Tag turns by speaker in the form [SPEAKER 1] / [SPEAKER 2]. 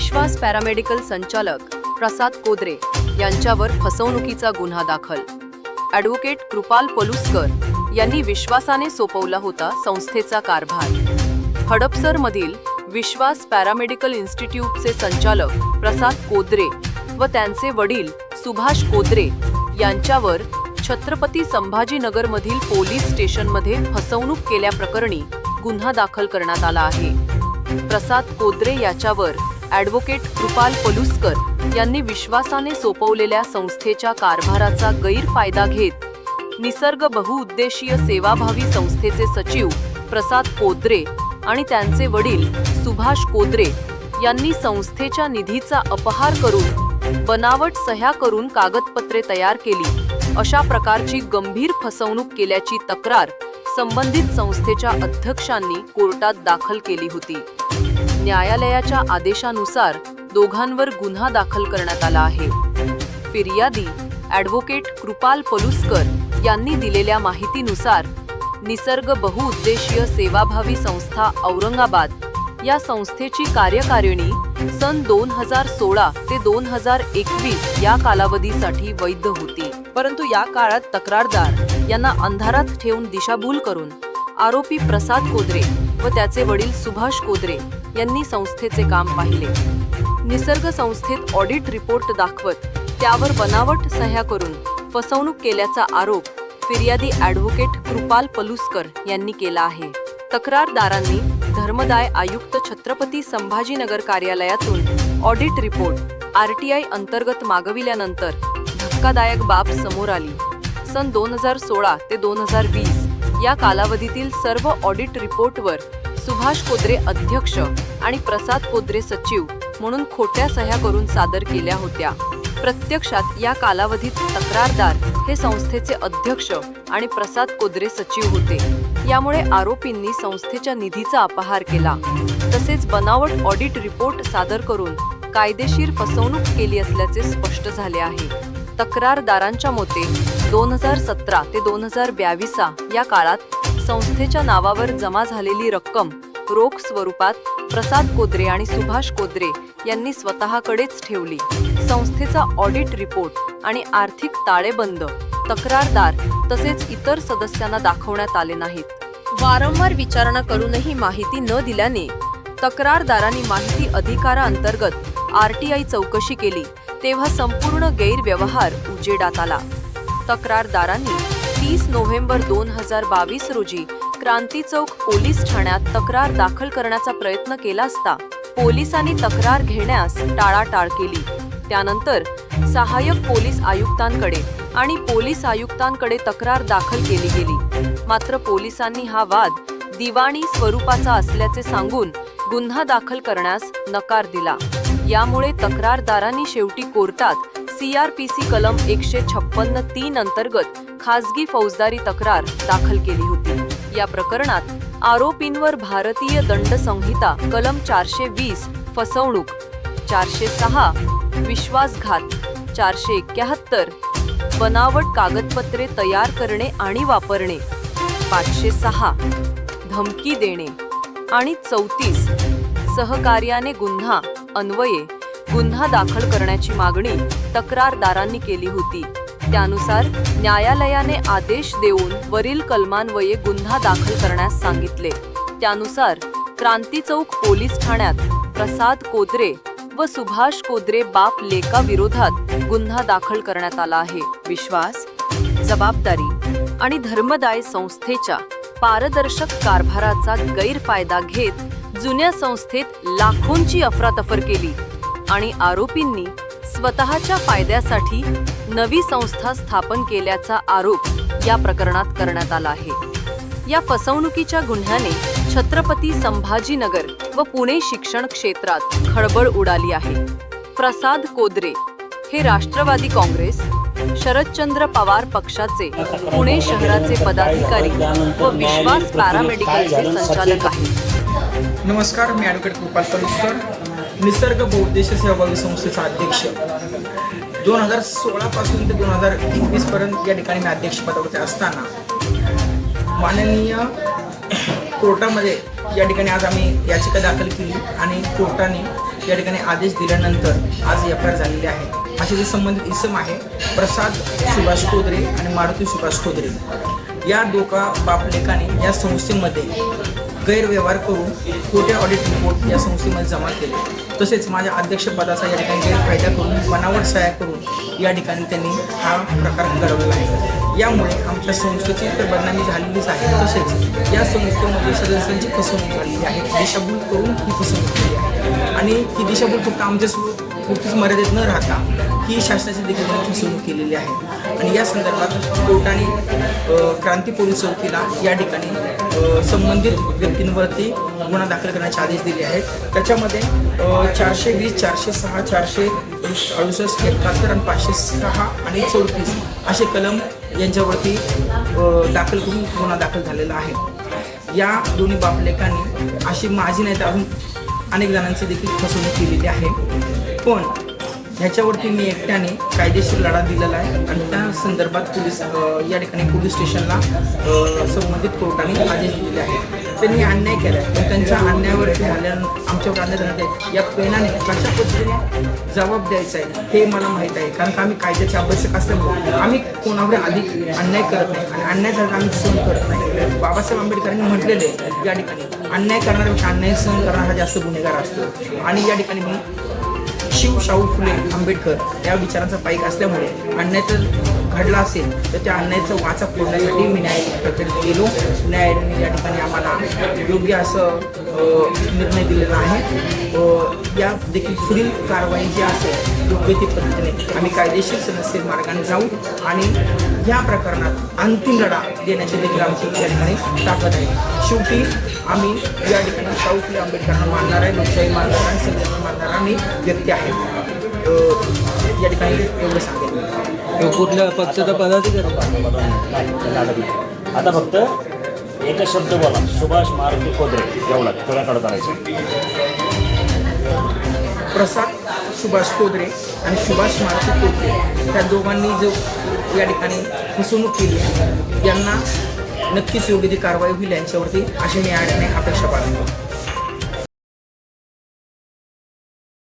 [SPEAKER 1] विश्वास paramedical संचालक प्रसाद कोदरे यांच्यावर फसवणुकीचा गुन्हा दाखल. ॲडव्होकेट कृपाल पलुस्कर यांनी विश्वासाने सोपवला होता संस्थेचा कारभार. हडपसरमधील विश्वास पॅरामेडिकल इन्स्टिट्यूटचे संचालक प्रसाद कोदरे व त्यांचे वडील सुभाष कोदरे यांच्यावर छत्रपती संभाजीनगरमधील पोलीस स्टेशनमध्ये फसवणूक केल्याप्रकरणी गुन्हा दाखल करण्यात आला आहे. प्रसाद कोदरे याच्यावर ॲडव्होकेट कृपाल पलुस्कर यांनी विश्वासाने सोपवलेल्या संस्थेच्या कारभाराचा गैरफायदा घेत निसर्ग बहुउद्देशीय सेवाभावी संस्थेचे सचिव प्रसाद कोद्रे आणि त्यांचे वडील सुभाष कोद्रे यांनी संस्थेच्या निधीचा अपहार करून बनावट सह्या करून कागदपत्रे तयार केली. अशा प्रकारची गंभीर फसवणूक केल्याची तक्रार संबंधित संस्थेच्या अध्यक्षांनी कोर्टात दाखल केली होती. न्यायालयाच्या आदेशानुसार दोघांवर गुन्हा दाखल करण्यात आला आहे. फिर्यादी ॲडव्होकेट कृपाल पलुस्कर यांनी दिलेल्या माहितीनुसार निसर्ग बहुउद्देशीय सेवाभावी संस्था औरंगाबाद या संस्थेची कार्यकारिणी सन दोन हजार सोळा ते दोन हजार एकवीस या कालावधीसाठी वैध होती. परंतु या काळात तक्रारदार यांना अंधारात ठेवून दिशाभूल करून आरोपी प्रसाद कोदरे व त्याचे वडील सुभाष कोदरे यांनी संस्थेचे काम पाहिले. निसर्ग संस्थेत ऑडिट रिपोर्ट दाखवत त्यावर बनावट सह्या करून फसवणूक केल्याचा आरोप फिर्यादी ॲडव्होकेट कृपाल पलुस्कर यांनी केला आहे. तक्रारदारांनी धर्मदाय आयुक्त छत्रपती संभाजीनगर कार्यालयातून ऑडिट रिपोर्ट आरटीआय अंतर्गत मागविल्यानंतर धक्कादायक बाब समोर आली. सन दोन हजार सोळा ते दोन हजार वीस या कालावधीतील सर्व ऑडिट रिपोर्टवर सुभाष कोद्रे अध्यक्ष आणि प्रसाद कोद्रे सचिव म्हणून खोट्या सह्या करून सादर केल्या होत्या. प्रत्यक्षात या कालावधीत तक्रारदार हे संस्थेचे अध्यक्ष आणि प्रसाद कोद्रे सचिव होते. यामुळे आरोपींनी संस्थेच्या निधीचा अपहार केला. तसेच बनावट ऑडिट रिपोर्ट सादर करून कायदेशीर फसवणूक केली असल्याचे स्पष्ट झाले आहे. तक्रारदारांच्या मते दोन हजार सतरा ते दोन हजार ब्यावीसा या काळात संस्थेच्या नावावर जमा झालेली रक्कम रोख स्वरूपात प्रसाद कोद्रे आणि सुभाष कोद्रे यांनी स्वतःकडेच ठेवली. संस्थेचा ऑडिट रिपोर्ट आणि आर्थिक ताळेबंद तक्रारदार तसेच इतर सदस्यांना दाखवण्यात आले नाहीत. वारंवार विचारणा करूनही माहिती न दिल्याने तक्रारदारांनी माहिती अधिकाराअंतर्गत आरटीआय चौकशी केली तेव्हा संपूर्ण गैरव्यवहार उजेडात आला. तक्रारदारांनी तीस नोव्हेंबर दोन हजार बावीस रोजी क्रांती चौक पोलीस ठाण्यात तक्रार दाखल करण्याचा प्रयत्न केला असता पोलिसांनी तक्रार घेण्यास टाळाटाळ केली. त्यानंतर सहाय्यक पोलीस आयुक्तांकडे आणि पोलीस आयुक्तांकडे तक्रार दाखल केली गेली. मात्र पोलिसांनी हा वाद दिवाणी स्वरूपाचा असल्याचे सांगून गुन्हा दाखल करण्यास नकार दिला. यामुळे तक्रारदारांनी शेवटी कोर्टात सीआरपीसी कलम एकशे छप्पन्न तीन अंतर्गत खासगी फौजदारी तक्रार दाखल केली होती. या प्रकरणात आरोपींवर भारतीय दंड संहिता कलम चारशे वीस फसवणूक चारशे सहा विश्वासघात चारशे एक्क्याहत्तर बनावट कागदपत्रे तयार करणे आणि वापरणे पाचशे सहा धमकी देणे आणि चौतीस सहकार्याने गुन्हा अन्वये गुन्हा दाखल करण्याची मागणी तक्रारदारांनी केली होती. त्यानुसार न्यायालयाने आदेश देऊन वरील कलमान्वये गुन्हा दाखल करण्यास सांगितले. त्यानुसार क्रांती चौक पोलीस ठाण्यात प्रसाद कोदरे व सुभाष कोदरे बाप लेका विरोधात गुन्हा दाखल करण्यात आला आहे. विश्वास जबाबदारी आणि धर्मदाय संस्थेच्या पारदर्शक कारभाराचा गैरफायदा घेत जुन्या संस्थेत लाखोंची अफरातफर केली. आणि आरोपींनी स्वतःच्या फायद्यासाठी नवी संस्था स्थापन केल्याचा आरोप या प्रकरणात करण्यात आला आहे. या फसवणुकीच्या गुन्ह्याने छत्रपती संभाजीनगर व पुणे शिक्षण क्षेत्रात खळबळ उडाली आहे. प्रसाद कोदरे हे राष्ट्रवादी काँग्रेस शरदचंद्र पवार पक्षाचे पुणे शहराचे पदाधिकारी व विश्वास पॅरामेडिकलचे संचालक आहेत.
[SPEAKER 2] नमस्कार मी ॲडव्होकेट गोपाल पलुस्कर निसर्ग बहुउद्देशीय सहभागी संस्थेचा अध्यक्ष. दोन हजार सोळापासून ते दोन हजार एकवीसपर्यंत या ठिकाणी मी अध्यक्षपदावरती असताना माननीय कोर्टामध्ये या ठिकाणी आज आम्ही याचिका दाखल केली आणि कोर्टाने या ठिकाणी आदेश दिल्यानंतर आज एफ आय आर झालेली आहे. असे जे संबंधित इसम आहे प्रसाद सुभाष खोदरे आणि मारुती सुभाष खोदरे या दोघा बापलेकाने या संस्थेमध्ये गैरव्यवहार करून खोटे ऑडिट रिपोर्ट या संस्थेमध्ये जमा केले. तसेच माझ्या अध्यक्षपदाचा या ठिकाणी गैरफायदा करून बनावट सहाय्य करून या ठिकाणी त्यांनी हा प्रकार घडवलेला आहे. यामुळे आमच्या संस्थेची तर बदनामी झालेलीच आहे. तसेच या संस्थेमध्ये सदस्यांची फसवणूक झालेली आहे. दिशाभूल करून ही फसवणूक केली आहे. आणि ही दिशाभूल फक्त आमच्या पुरतीच मर्यादित न राहता ही शासनाची देखील फसवणूक केलेली आहे. आणि या संदर्भात कोर्टाने क्रांती पोलीस चौकीला या ठिकाणी संबंधित व्यक्तींवरती गुन्हा दाखल करण्याचे आदेश दिले आहेत. त्याच्यामध्ये चारशे वीस चारशे सहा चारशे अडुसष्ट एकाहत्तर आणि पाचशे सहा आणि चौतीस असे कलम यांच्यावरती दाखल करून गुन्हा दाखल झालेला आहे. या दोन्ही बापलेकांनी अशी माझी नाही तर अजून अनेक जणांची देखील फसवणूक केलेली आहे. पण ह्याच्यावरती मी एकट्याने कायदेशीर लढा दिलेला आहे. आणि त्या संदर्भात पोलीस या ठिकाणी पोलीस स्टेशनला संबंधित कोर्टाने आदेश दिलेले आहे त्यांनी अन्याय केला आहे त्यांच्या अन्यायावरती झाल्यानं आमच्या अन्याय या पेनाने कशा पद्धतीने जबाब द्यायचा आहे हे मला माहीत आहे. कारण का आम्ही कायद्याचे अभ्यासक असल्यामुळे आम्ही कोणावर अधिक अन्याय करत नाही. आणि अन्याय झाला आम्ही सहन करत नाही. बाबासाहेब आंबेडकरांनी म्हटलेले आहे या ठिकाणी अन्याय करणाऱ्यापेक्षा अन्याय सहन करणारा हा जास्त गुन्हेगार असतो. आणि या ठिकाणी मी शिव शाहू फुले आंबेडकर या विचारांचा पाईक असल्यामुळे अन्याय घडला असेल तर त्या अन्यायाचं वाचा फोडण्यासाठी मी न्याय प्रक्रियेत गेलो न्यायालयाने या ठिकाणी आम्हाला योग्य असं निर्णय दिलेला आहे. या देखील पुढील कारवाई जी असेल योग्य ती पद्धतीने आम्ही कायदेशीर सदस्य मार्गाने जाऊ आणि या प्रकरणात अंतिम लढा देण्याची देखील आमची या ठिकाणी ताकद आहे. शेवटी आम्ही या ठिकाणी शाहू फुले आंबेडकरांना मानणार आहे लोकशाही मानणार आणि संविधान मानणारा आम्ही व्यक्ती आहे. या ठिकाणी एवढं सांगेल
[SPEAKER 3] कुठल्या पक्षाचा पदाधिकारी?
[SPEAKER 4] आता फक्त एकच शब्द बोला. सुभाष मारुती खोदरे एवढा तुझ्याकडे करायचं
[SPEAKER 2] प्रसाद सुभाष कोदरे आणि सुभाष मारुती कोदरे त्या दोघांनी जो या ठिकाणी फसवणूक केली आहे यांना नक्कीच योग्य ती कारवाई होईल यांच्यावरती अशी ठिकाणी अपेक्षा बाळगतो